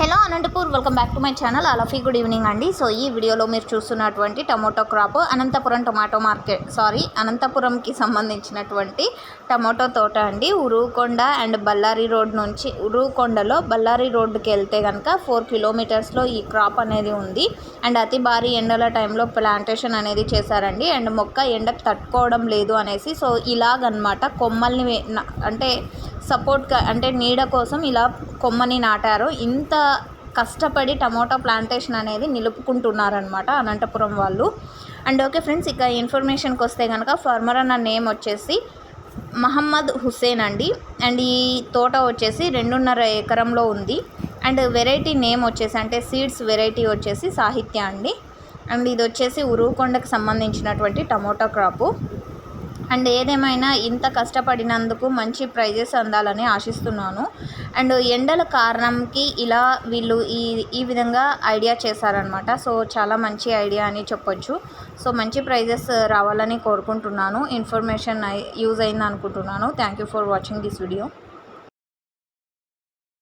Hello Anantapur welcome back to my channel అలఫీ good evening అండి. So ఈ వీడియోలో మీరు చూస్తున్నటువంటి tomato crop Anantapuram tomato market sorry అనంతపురంకి సంబంధించినటువంటి టమోటో తోట అండి. ఉరువుకొండ అండ్ బళ్ళారి రోడ్ నుంచి ఉరువుకొండలో బళ్ళారి రోడ్డుకి వెళ్తే కనుక ఫోర్ కిలోమీటర్స్లో ఈ క్రాప్ అనేది ఉంది. అండ్ అతి భారీ ఎండల టైంలో ప్లాంటేషన్ అనేది చేశారండి. అండ్ మొక్క ఎండకు తట్టుకోవడం లేదు అనేసి సో ఇలాగనమాట కొమ్మల్ని అంటే సపోర్ట్ అంటే నీడ కోసం ఇలా కొమ్మని నాటారు. ఇంత కష్టపడి టమోటా ప్లాంటేషన్ అనేది నిలుపుకుంటున్నారనమాట అనంతపురం వాళ్ళు. అండ్ ఓకే ఫ్రెండ్స్ ఇక ఇన్ఫర్మేషన్కి వస్తే కనుక ఫార్మర్ అన్న నేమ్ వచ్చేసి మహమ్మద్ హుస్సేన్ అండి. అండ్ ఈ తోట వచ్చేసి రెండున్నర ఎకరంలో ఉంది. అండ్ వెరైటీ నేమ్ వచ్చేసి అంటే సీడ్స్ వెరైటీ వచ్చేసి సాహిత్య అండి. అండ్ ఇది వచ్చేసి ఉరువుకొండకు సంబంధించినటువంటి టమోటా క్రాపు. అండ్ ఏదేమైనా ఇంత కష్టపడినందుకు మంచి ప్రైజెస్ అందాలని ఆశిస్తున్నాను. అండ్ ఎండల కారణంకి ఇలా వీళ్ళు ఈ ఈ విధంగా ఐడియా చేశారనమాట సో చాలా మంచి ఐడియా అని చెప్పొచ్చు. సో మంచి ప్రైజెస్ రావాలని కోరుకుంటున్నాను. ఇన్ఫర్మేషన్ యూజ్ అయింది అనుకుంటున్నాను thank you for watching this video.